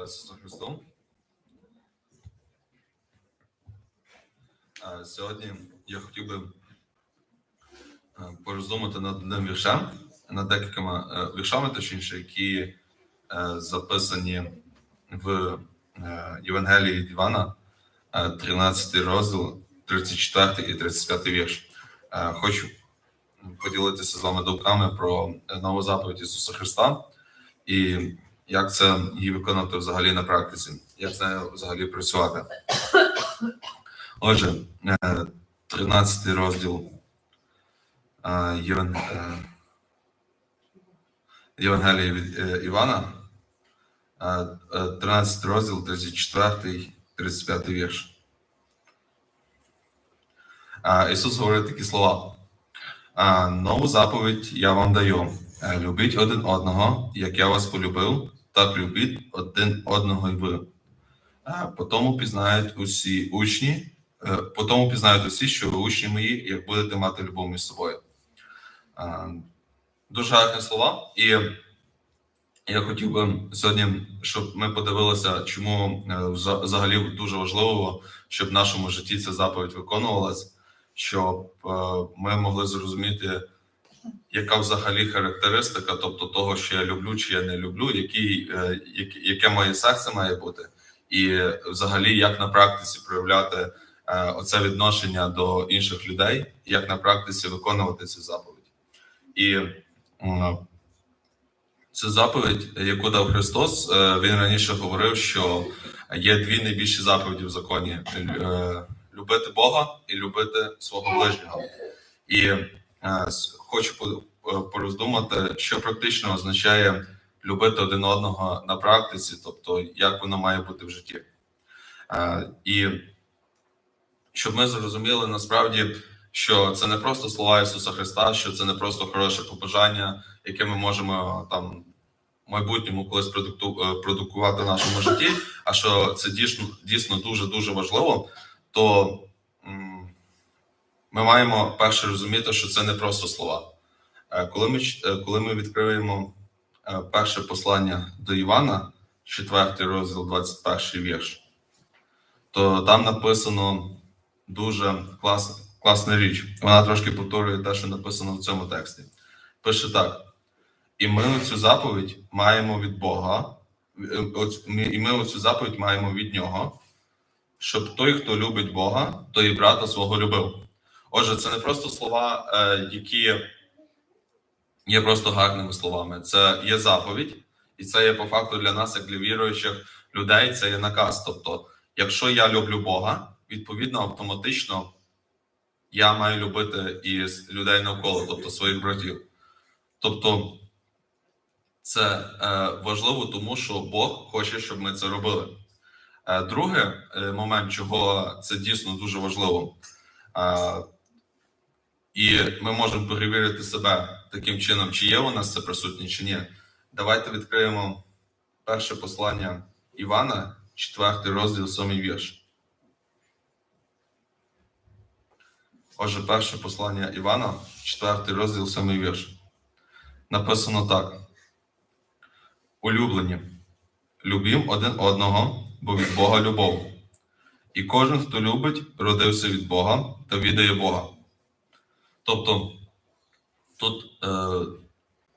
Слава Ісусу Христу. Сьогодні я хотів би пороздумати над одним віршем, над декількома е, віршами, точніше, які е, записані в е, Євангелії Івана, е, 13 розділ, 34 і 35 вірш. Хочу поділитися з вами думками про нову заповідь Ісуса Христа і як це її виконати взагалі на практиці, як з нею взагалі працювати. Отже, е, 13 розділ е, е, Євангелія від е, Івана, е, е, 13 розділ, 34, 35 вірш. Е, Ісус говорить такі слова. Нову заповідь я вам даю. Е, Любіть один одного, як я вас полюбив, так любіть один одного й ви. Е, По тому пізнають усі учні, е, по тому пізнають усі, що ви учні мої, як будете мати любов між собою. Е, Дуже гарні слова. І я хотів би сьогодні, щоб ми подивилися, чому взагалі дуже важливо, щоб в нашому житті ця заповідь виконувалась, щоб ми могли зрозуміти, яка взагалі характеристика, тобто того, що я люблю чи я не люблю, який, е, яке моє серце має бути, і е, взагалі як на практиці проявляти е, оце відношення до інших людей, як на практиці виконувати цю заповідь. І цю заповідь, яку дав Христос, е, він раніше говорив, що є дві найбільші заповіді в законі: Е, любити Бога і любити свого ближнього. І е, хочу по- е, пороздумати, що практично означає любити один одного на практиці, тобто як воно має бути в житті. Е, І щоб ми зрозуміли насправді, що це не просто слова Ісуса Христа, що це не просто хороше побажання, яке ми можемо там в майбутньому колись е, продукувати в нашому житті, а що це дійсно дійсно дуже дуже важливо, то ми маємо перше розуміти, що це не просто слова. Е, Коли ми, е, коли ми відкриємо е, перше послання до Івана, 4 розділ, 21 вірш, то там написано дуже клас, класна річ. Вона трошки повторює те, що написано в цьому тексті. Пише так: і ми цю заповідь маємо від Бога, і ми цю заповідь маємо від нього, щоб той, хто любить Бога, той і брата свого любив. Отже, це не просто слова, е, які є просто гарними словами. Це є заповідь, і це є по факту для нас, як для віруючих людей, це є наказ. Тобто, якщо я люблю Бога, відповідно, автоматично я маю любити і людей навколо, тобто своїх братів. Тобто, це е, важливо, тому що Бог хоче, щоб ми це робили. Е, другий момент, чого це дійсно дуже важливо, і ми можемо перевірити себе таким чином, чи є у нас це присутнє, чи ні. Давайте відкриємо перше послання Івана, 4 розділ, 7 вірш. Отже, перше послання Івана, 4 розділ, 7 вірш. Написано так: Улюблені, любім один одного, бо від Бога любов. І кожен, хто любить, родився від Бога та віддає Бога. Тобто, тут е,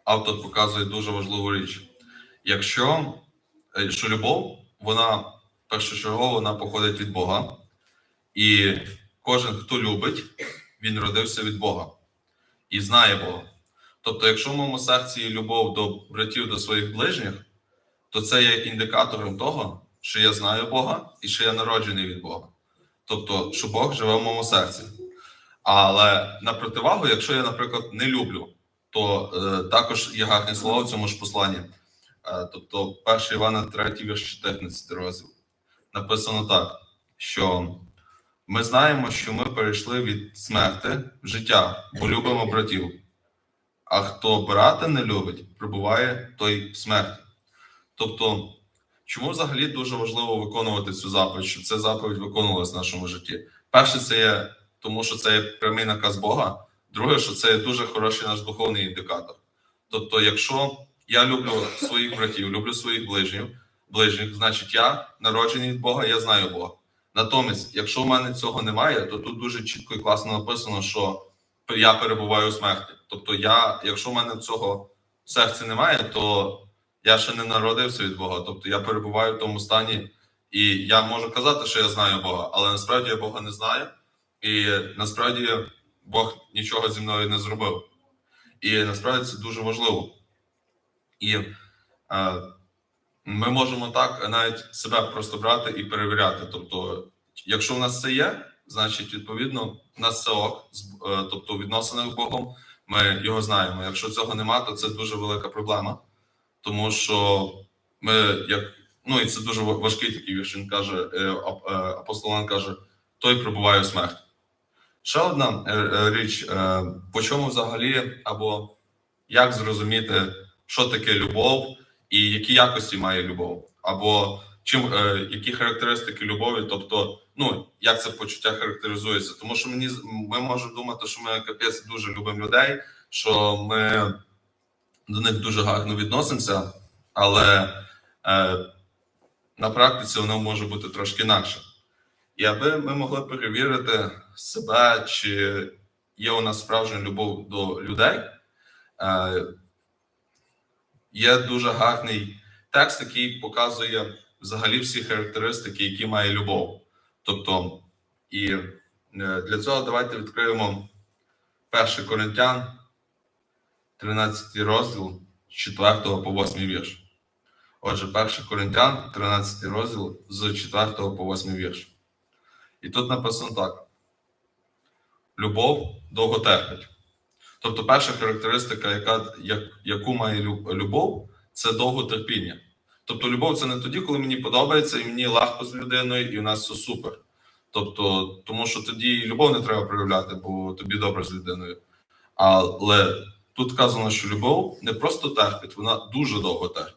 автор показує дуже важливу річ. Якщо е, що любов, вона першочергово вона походить від Бога, і кожен, хто любить, він родився від Бога і знає Бога. Тобто, якщо в моєму серці є любов до братів, до своїх ближніх, то це є індикатором того, що я знаю Бога і що я народжений від Бога. Тобто, що Бог живе в моєму серці. Але на противагу, якщо я, наприклад, не люблю, то е, також є гарні слова в цьому ж посланні. Е, тобто, 1 Івана 3, вірш 14 розділ. Написано так, що ми знаємо, що ми перейшли від смерти в життя, бо любимо братів. А хто брата не любить, прибуває той в смерті. Тобто, чому взагалі дуже важливо виконувати цю заповідь, щоб ця заповідь виконувалась в нашому житті? Перше, це є тому, що це прямий наказ Бога. Друге, що це дуже хороший наш духовний індикатор. Тобто, якщо я люблю своїх братів, люблю своїх ближніх, ближніх, значить я народжений від Бога, я знаю Бога. Натомість, якщо в мене цього немає, то тут дуже чітко і класно написано, що я перебуваю у смерті. Тобто, я, якщо в мене цього в серці немає, то я ще не народився від Бога. Тобто я перебуваю в тому стані, і я можу казати, що я знаю Бога, але насправді я Бога не знаю, і насправді Бог нічого зі мною не зробив. І насправді це дуже важливо. І е, ми можемо так навіть себе просто брати і перевіряти. Тобто, якщо в нас це є, значить, відповідно, в нас це ок, е, тобто в відносинах з Богом, ми його знаємо. Якщо цього нема, то це дуже велика проблема, тому що ми як. Ну і це дуже важкий такий вірш. Він каже, е, е, апостол каже, той прибуває у смерть. Ще одна е, е, річ, е, по чому взагалі, або як зрозуміти, що таке любов і які якості має любов, або чим, які характеристики любові, тобто, ну, як це почуття характеризується. Тому що мені ми можемо думати, що ми капець дуже любимо людей, що ми до них дуже гарно відносимося, але е, на практиці воно може бути трошки інакше. І аби ми могли перевірити себе, чи є у нас справжня любов до людей, е, є дуже гарний текст, який показує взагалі всі характеристики, які має любов. Тобто, і е, для цього давайте відкриємо 1 Коринтян, 13 розділ з 4 по 8 вірш. Отже, 1 Коринтян, 13 розділ з 4 по 8 вірш. І тут написано так: любов довго терпить. Тобто, перша характеристика, яка, як, яку має любов, це довготерпіння. Тобто, любов це не тоді, коли мені подобається і мені легко з людиною, і у нас все супер. Тобто, тому що тоді любов не треба проявляти, бо тобі добре з людиною. Але тут сказано, що любов не просто терпить, вона дуже довго терпить.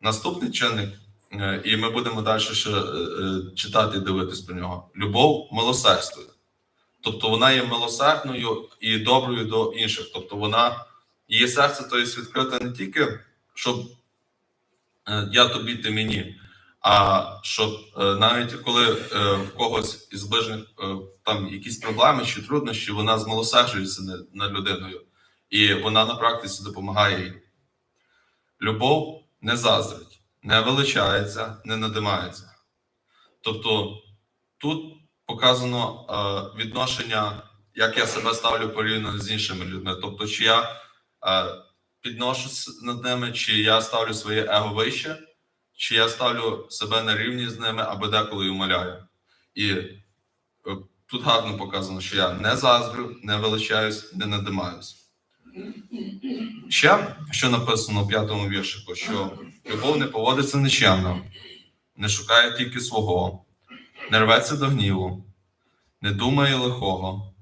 Наступний чинник, і ми будемо далі ще е, е, читати і дивитись про нього. Любов милосердствує. Тобто вона є милосердною і доброю до інших. Тобто вона, її серце то є відкрите не тільки, щоб е, я тобі, ти мені, а щоб е, навіть коли е, в когось із ближніх е, там якісь проблеми чи труднощі, вона змилосерджується над людиною, і вона на практиці допомагає їй. Любов не заздрить, не величається, не надимається. Тобто тут показано е, відношення, як я себе ставлю порівняно з іншими людьми. Тобто, чи я е, підношусь над ними, чи я ставлю своє его вище, чи я ставлю себе на рівні з ними, або деколи умоляю. І е, тут гарно показано, що я не заздрю, не величаюсь, не надимаюсь. Ще, що написано у п'ятому віршику, що любов не поводиться нечемно, не шукає тільки свого, не рветься до гніву, не думає лихого,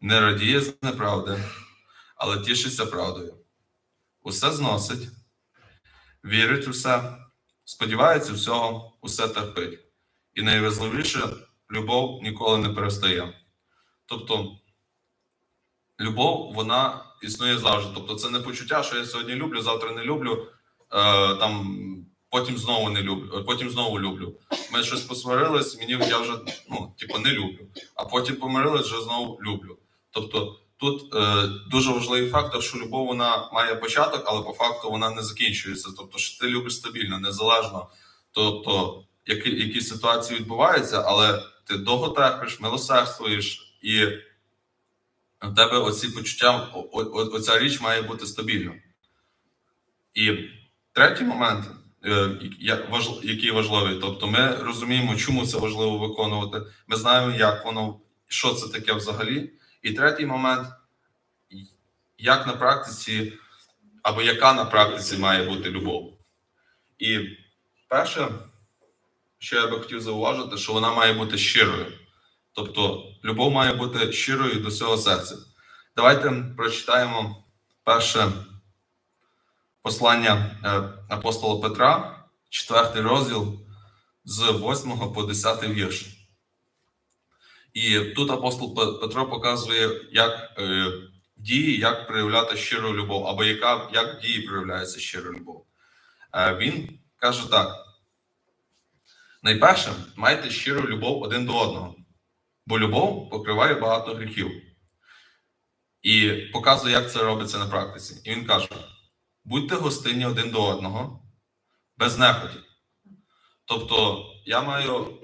не радіє з неправди, але тішиться правдою. Усе зносить, вірить у все, сподівається всього, усе терпить. І найважливіше, любов ніколи не перестає. Тобто, любов, вона існує завжди. Тобто, це не почуття, що я сьогодні люблю, завтра не люблю, е, там, потім знову не люблю, е, потім знову люблю. Ми щось посварились, мені я вже ну, типу, не люблю, а потім помирились, вже знову люблю. Тобто, тут е, дуже важливий фактор, що любов вона має початок, але по факту вона не закінчується. Тобто, що ти любиш стабільно, незалежно. Тобто, які, які ситуації відбуваються, але ти довго терпиш, милосердствуєш, і в тебе оці почуття, о- о- оця річ має бути стабільна. І третій момент, е, який важливий, тобто ми розуміємо, чому це важливо виконувати. Ми знаємо, як воно, що це таке взагалі. І третій момент, як на практиці, або яка на практиці має бути любов. І перше, що я би хотів зауважити, що вона має бути щирою. Тобто, любов має бути щирою до всього серця. Давайте прочитаємо перше послання е, апостола Петра, четвертий розділ з 8 по 10 вірш. І тут апостол Петро показує, як е, дії, як проявляти щиру любов, або яка, як дії проявляється щира любов. Е, він каже так: найперше, майте щиру любов один до одного, бо любов покриває багато гріхів. І показує, як це робиться на практиці. І він каже: будьте гостинні один до одного, без нехоті. Тобто, я маю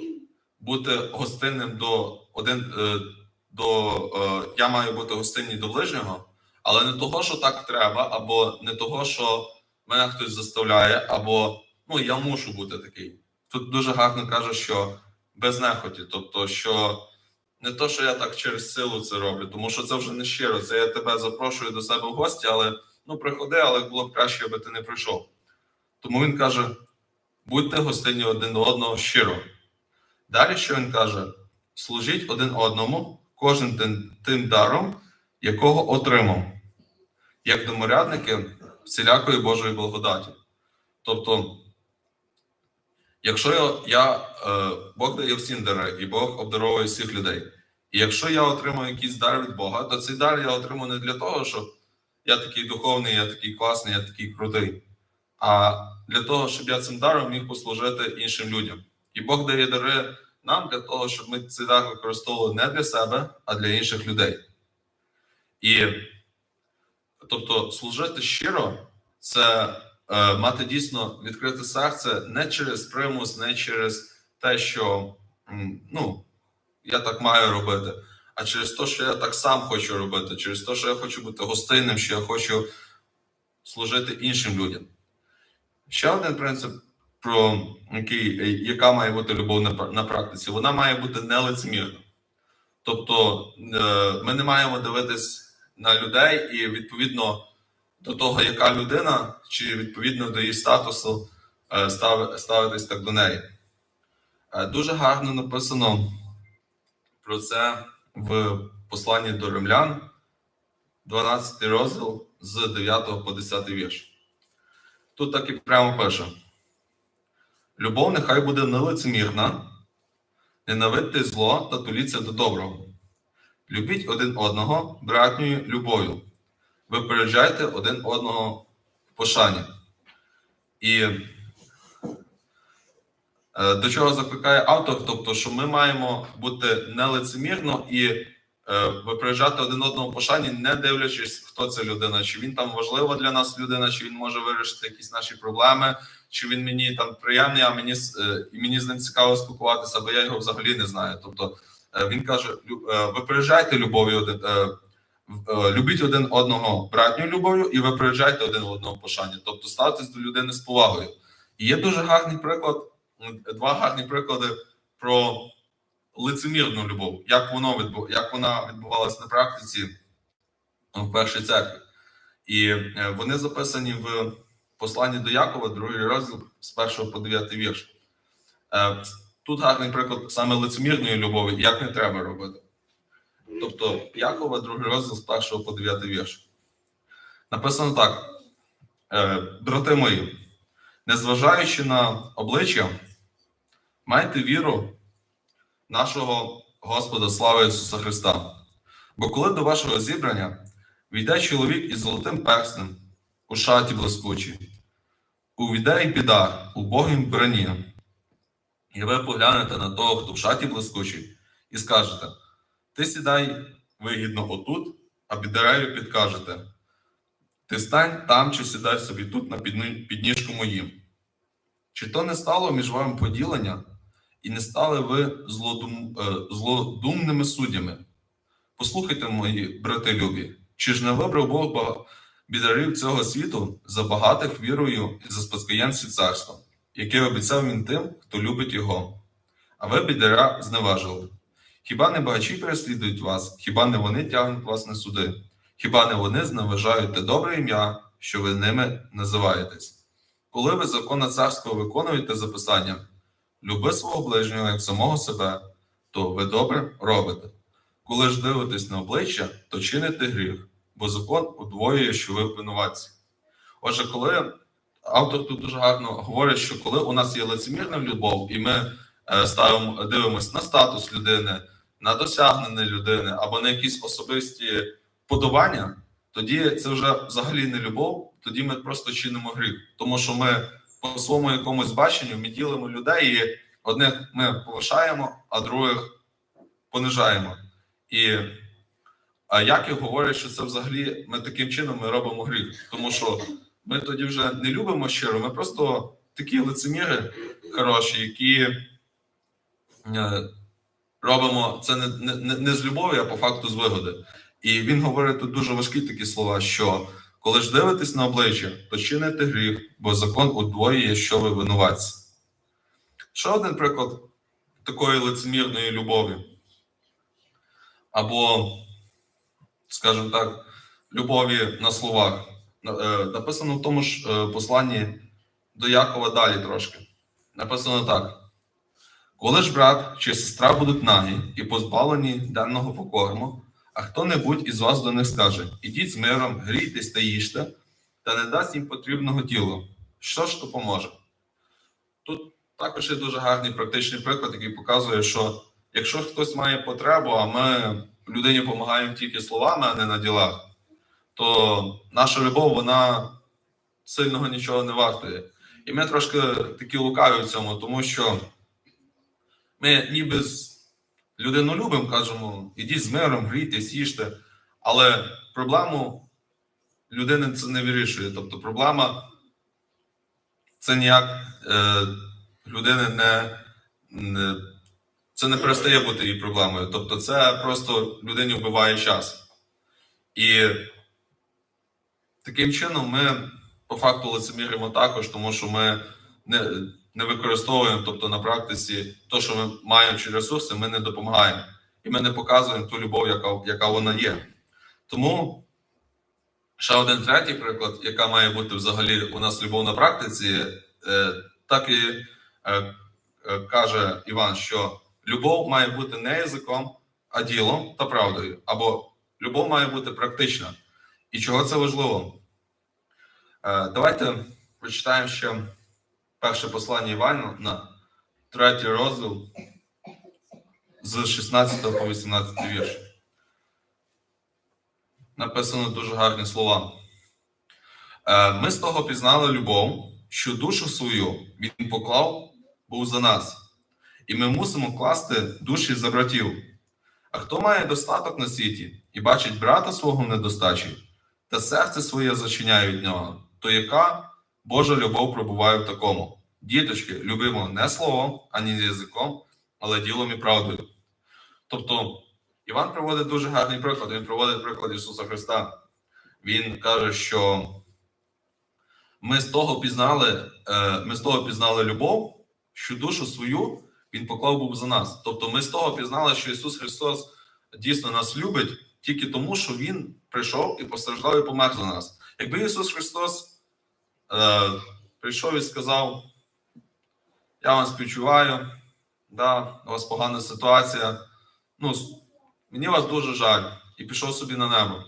бути гостинним до один е, до е, я маю бути гостинний до ближнього, але не того, що так треба, або не того, що мене хтось заставляє, або ну я мушу бути такий. Тут дуже гарно каже, що без нехоті, тобто, що не то, що я так через силу це роблю, тому що це вже не щиро. Це я тебе запрошую до себе в гості, але ну приходи, але було б краще, аби ти не прийшов. Тому він каже: будьте гостинні один до одного щиро. Далі, що він каже: служіть один одному, кожен тим, тим даром, якого отримав, як доморядники всілякої Божої благодаті. Тобто, якщо я, е, Бог дає всім дари, і Бог обдаровує всіх людей. І якщо я отримую якийсь дар від Бога, то цей дар я отримую не для того, щоб я такий духовний, я такий класний, я такий крутий, а для того, щоб я цим даром міг послужити іншим людям. І Бог дає дари нам для того, щоб ми цей дар використовували не для себе, а для інших людей. І тобто, служити щиро це мати дійсно відкрите серце не через примус, не через те, що ну, я так маю робити, а через те, що я так сам хочу робити, через те, що я хочу бути гостинним, що я хочу служити іншим людям. Ще один принцип, про який, е, яка має бути любов на, на практиці, вона має бути нелицемірна. Тобто е, ми не маємо дивитись на людей і відповідно до того, яка людина, чи відповідно до її статусу е, став- ставитись так до неї. Е, Дуже гарно написано про це в посланні до римлян, 12 розділ з 9 по 10 вірш. Тут так і прямо пише: Любов нехай буде нелицемірна, ненавидьте зло та туліться до доброго. Любіть один одного братньою любов'ю. Випереджайте один одного в пошані. І е, до чого закликає автор, тобто, що ми маємо бути нелицемірно і е, випереджати один одного в пошані, не дивлячись, хто це людина, чи він там важлива для нас людина, чи він може вирішити якісь наші проблеми, чи він мені там приємний, а мені е, і мені з ним цікаво спілкуватися, бо я його взагалі не знаю. Тобто він каже: випереджайте е, Любіть один одного братньою любов'ю і випереджайте один одного пошані, тобто ставтесь до людини з повагою. І є дуже гарний приклад, два гарні приклади про лицемірну любов, як воно відбу, як вона відбувалася на практиці в першій церкві. І е, вони записані в посланні до Якова, другий розділ з 1 по 9 вірш. Е, Тут гарний приклад саме лицемірної любові, як не треба робити. Тобто Якова, другий розділ з 1 по 9 вірш. Написано так: е, брати мої, незважаючи на обличчя, майте віру нашого Господа слави Ісуса Христа. Бо коли до вашого зібрання війде чоловік із золотим перснем у шаті блискучій, увійде і підар у богім броні, і ви поглянете на того, хто в шаті блискучий, і скажете: Ти сідай вигідно отут, а бідареві підкажете: Ти стань там чи сідай собі тут на підніжку моїм. Чи то не стало між вами поділення, і не стали ви злодум, е, злодумними суддями? Послухайте, мої брати любі, чи ж не вибрав Бог бідарів цього світу забагатих вірою і за спадкоємців царства, яке обіцяв він тим, хто любить його? А ви бідаря зневажили. Хіба не багачі переслідують вас, хіба не вони тягнуть вас на суди? Хіба не вони зневажають те добре ім'я, що ви ними називаєтесь? Коли ви закона царського виконуєте записання, люби свого ближнього як самого себе, то ви добре робите. Коли ж дивитесь на обличчя, то чините гріх, бо закон удвоює, що ви винуватці. Отже, коли автор тут дуже гарно говорить, що коли у нас є лицемірна любов, і ми е, ставимо, дивимося на статус людини, на досягнення людини або на якісь особисті подобання, тоді це вже взагалі не любов, тоді ми просто чинимо гріх, тому що ми по своєму якомусь баченню ми ділимо людей, і одних ми повишаємо, а других понижаємо. І а Яків говорить, що це взагалі ми таким чином ми робимо гріх, тому що ми тоді вже не любимо щиро, ми просто такі лицеміри хороші, які е, робимо це не, не, не з любові, а по факту з вигоди. І він говорить тут дуже важкі такі слова, що коли ж дивитесь на обличчя, то чините гріх, бо закон удвоює, що ви винуватці. Ще один приклад такої лицемірної любові. Або, скажімо так, любові на словах. Е, Написано в тому ж е, посланні до Якова далі трошки. Написано так: коли ж брат чи сестра будуть нагі і позбавлені денного покорму, а хто-небудь із вас до них скаже: Ідіть з миром, грійтесь та їжте, та не дасть їм потрібного тіла. Що ж то поможе? Тут також є дуже гарний практичний приклад, який показує, що якщо хтось має потребу, а ми людині допомагаємо тільки словами, а не на ділах, то наша любов, вона сильного нічого не вартує. І ми трошки такі лукаві в цьому, тому що ми ніби з людину любимо, кажемо, ідіть з миром, грійтесь, їжте, але проблему людини це не вирішує. Тобто проблема це ніяк е, людини не, не це не перестає бути її проблемою. Тобто, це просто людині вбиває час. І таким чином ми по факту лицеміримо також, тому що ми не, не використовуємо, тобто на практиці, то, що ми маємо чи ресурси, ми не допомагаємо. І ми не показуємо ту любов, яка, яка вона є. Тому ще один третій приклад, яка має бути взагалі у нас любов на практиці, е, так і е, е, каже Іван, що любов має бути не язиком, а ділом та правдою. Або любов має бути практична. І чого це важливо? Е, Давайте прочитаємо ще перше послання Івана на третій розділ з 16 по 18 вірш. Написано дуже гарні слова. Е, Ми з того пізнали любов, що душу свою він поклав був за нас, і ми мусимо класти душі за братів. А хто має достаток на світі і бачить брата свого в недостачі, та серце своє зачиняє від нього, то яка Божа любов пробуває в такому? Діточки, любимо не словом, ані язиком, але ділом і правдою. Тобто, Іван приводить дуже гарний приклад. Він приводить приклад Ісуса Христа. Він каже, що ми з того пізнали, е, ми з того пізнали любов, що душу свою Він поклав був за нас. Тобто, ми з того пізнали, що Ісус Христос дійсно нас любить тільки тому, що Він прийшов і постраждав і помер за нас. Якби Ісус Христос е, прийшов і сказав: Я вам співчуваю, да, у вас погана ситуація. Ну, мені вас дуже жаль, і пішов собі на небо.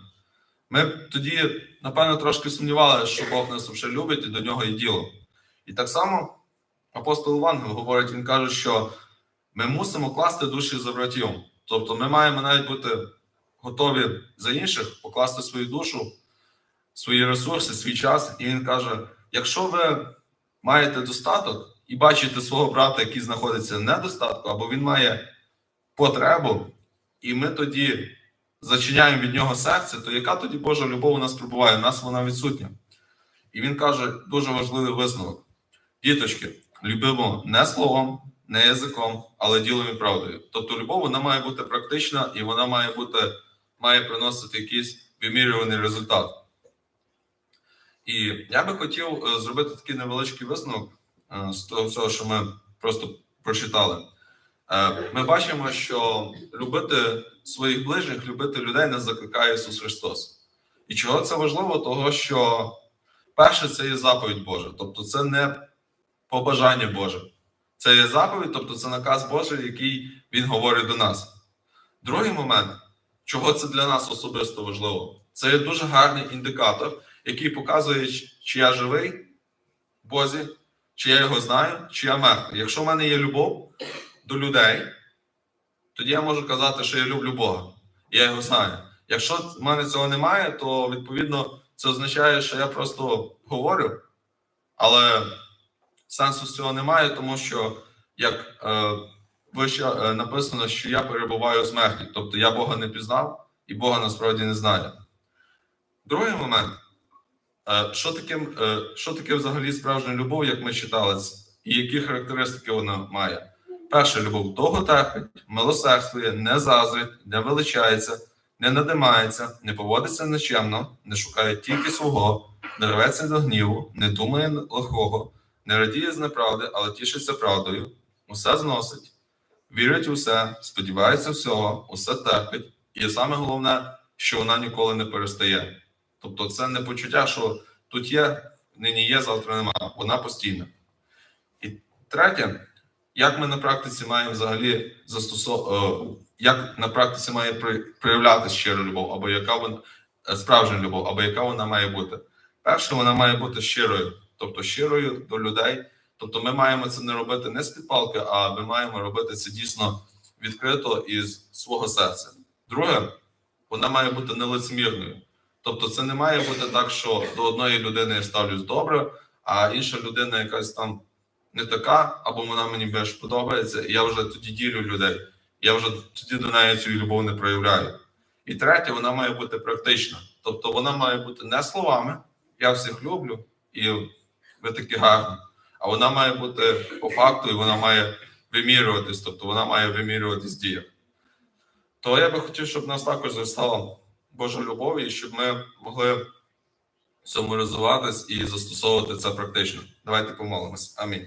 Ми тоді, напевно, трошки сумнівалися, що Бог нас вже любить і до нього є діло. І так само апостол Іван говорить, він каже, що ми мусимо класти душі за братів. Тобто ми маємо навіть бути готові за інших покласти свою душу, свої ресурси, свій час. І він каже: якщо ви маєте достаток і бачите свого брата, який знаходиться в недостатку, або він має потребу, і ми тоді зачиняємо від нього серце, то яка тоді Божа любов у нас прибуває? У нас вона відсутня. І він каже дуже важливий висновок: діточки, любимо не словом, не язиком, але ділом і правдою. Тобто, любов вона має бути практична і вона має бути, має приносити якийсь вимірюваний результат. І я би хотів е, зробити такий невеличкий висновок е, з того всього, що ми просто прочитали. Е, Ми бачимо, що любити своїх ближніх, любити людей нас закликає Ісус Христос. І чого це важливо? Того, що перше це є заповідь Божа, тобто це не побажання Боже. Це є заповідь, тобто це наказ Божий, який Він говорить до нас. Другий момент, чого це для нас особисто важливо, це є дуже гарний індикатор, який показує, чи я живий в Бозі, чи я його знаю, чи я мертвий. Якщо в мене є любов до людей, тоді я можу казати, що я люблю Бога, я його знаю. Якщо в мене цього немає, то відповідно це означає, що я просто говорю, але сенсу з цього немає, тому що як е, вище е, написано, що я перебуваю у смерті, тобто я Бога не пізнав і Бога насправді не знаю. Другий момент. Е, Що таке, що таке взагалі справжня любов, як ми читали, і які характеристики вона має? Перша любов довго терпить, милосердствує, не заздрить, не величається, не надимається, не поводиться нечемно, не шукає тільки свого, не рветься до гніву, не думає лихого, не радіє з неправди, але тішиться правдою, усе зносить, вірить у все, сподівається всього, усе терпить, і саме головне, що вона ніколи не перестає. Тобто, це не почуття, що тут є, нині є, завтра немає. Вона постійна. І третє, як ми на практиці маємо взагалі застосовувати, як на практиці має проявлятися щира любов, або яка вона е, справжня любов, або яка вона має бути. Перше, вона має бути щирою, тобто щирою до людей. Тобто, ми маємо це не робити не з підпалки, а ми маємо робити це дійсно відкрито із свого серця. Друге, вона має бути нелицемірною. Тобто, це не має бути так, що до одної людини я ставлюсь добре, а інша людина якась там не така, або вона мені більш подобається, і я вже тоді ділю людей. Я вже тоді до неї цю любов не проявляю. І третє, вона має бути практична. Тобто вона має бути не словами, я всіх люблю, і ви такі гарні. А вона має бути по факту, і вона має вимірюватись, тобто вона має вимірюватись діях. То я би хотів, щоб нас також зростала Божа любов, і щоб ми могли цьому розвиватись і застосовувати це практично. Давайте помолимось. Амінь.